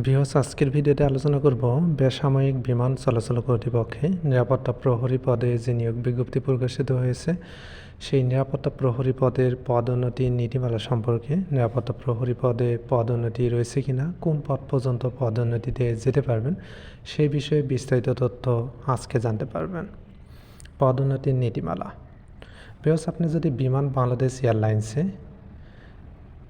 বৃহৎ আজকের ভিডিওতে আলোচনা করব বেসামরিক বিমান চলাচল কর্তৃপক্ষে নিরাপত্তা প্রহরী পদে যে নিয়োগ বিজ্ঞপ্তি প্রকাশিত হয়েছে, সেই নিরাপত্তা প্রহরী পদের পদোন্নতি নীতিমালা সম্পর্কে নিরাপত্তা প্রহরী পদে পদোন্নতি রয়েছে কিনা, কোন পদ পর্যন্ত পদোন্নতিতে যেতে পারবেন, সেই বিষয়ে বিস্তারিত তথ্য আজকে জানতে পারবেন। পদোন্নতির নীতিমালা। বেহস আপনি যদি বিমান বাংলাদেশ এয়ারলাইন্সে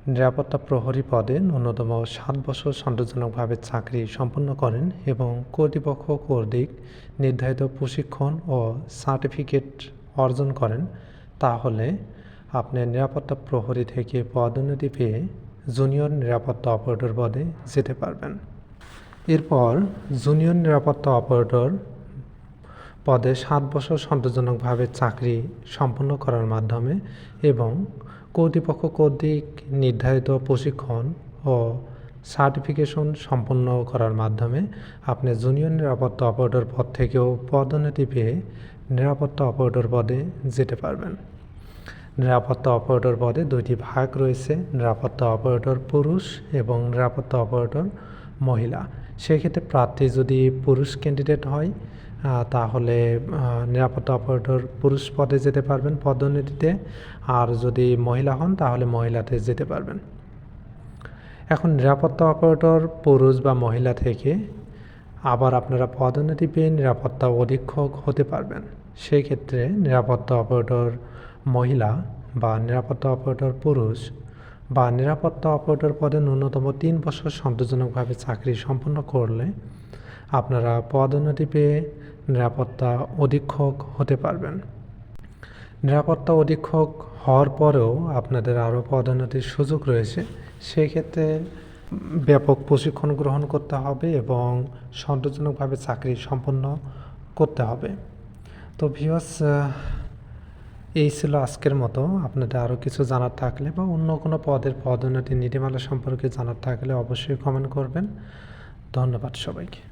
নিরাপত্তা প্রহরী পদে ন্যূনতম সাত বছর সন্তোষজনকভাবে চাকরি সম্পন্ন করেন এবং কর্তৃপক্ষ কর্তৃক নির্ধারিত প্রশিক্ষণ ও সার্টিফিকেট অর্জন করেন। তাহলে আপনি নিরাপত্তা প্রহরী থেকে পদোন্নতি পেয়ে জুনিয়র নিরাপত্তা অপারেটর পদে যেতে পারবেন। এরপর জুনিয়র নিরাপত্তা অপারেটর পদে সাত বছর সন্তোষজনকভাবে চাকরি সম্পন্ন করার মাধ্যমে এবং কর্তৃপক্ষ কর্তৃক নির্ধারিত প্রশিক্ষণ ও সার্টিফিকেশন সম্পন্ন করার মাধ্যমে আপনি জুনিয়র নিরাপত্তা অপারেটর পদ থেকেও পদোন্নতি পেয়ে নিরাপত্তা অপারেটর পদে যেতে পারবেন। নিরাপত্তা অপারেটর পদে দুইটি ভাগ রয়েছে, নিরাপত্তা অপারেটর পুরুষ এবং নিরাপত্তা অপারেটর মহিলা। সেক্ষেত্রে প্রার্থী যদি পুরুষ ক্যান্ডিডেট হয় তাহলে নিরাপত্তা অপারেটর পুরুষ পদে যেতে পারবেন পদোন্নতিতে। আর যদি মহিলা হন, তাহলে মহিলাতে যেতে পারবেন। এখন নিরাপত্তা অপারেটর পুরুষ বা মহিলা থেকে আবার আপনারা পদোন্নতি পেয়ে নিরাপত্তা অধীক্ষক হতে পারবেন। সেই ক্ষেত্রে নিরাপত্তা অপারেটর মহিলা বা নিরাপত্তা অপারেটর পুরুষ বা নিরাপত্তা অপারেটর পদে ন্যূনতম তিন বছর সন্তোষজনকভাবে চাকরি সম্পন্ন করলে আপনারা পদোন্নতি পেয়ে নিরাপত্তা অধীক্ষক হতে পারবেন। নিরাপত্তা অধীক্ষক হওয়ার পরেও আপনাদের আরও পদোন্নতির সুযোগ রয়েছে। সেক্ষেত্রে ব্যাপক প্রশিক্ষণ গ্রহণ করতে হবে এবং সন্তোষজনকভাবে চাকরি সম্পন্ন করতে হবে। তো ভিওস এই ছিল আজকের মতো। আপনাদের আরও কিছু জানার থাকলে বা অন্য কোনো পদের পদোন্নতি নীতিমালা সম্পর্কে জানার থাকলে অবশ্যই কমেন্ট করবেন। ধন্যবাদ সবাইকে।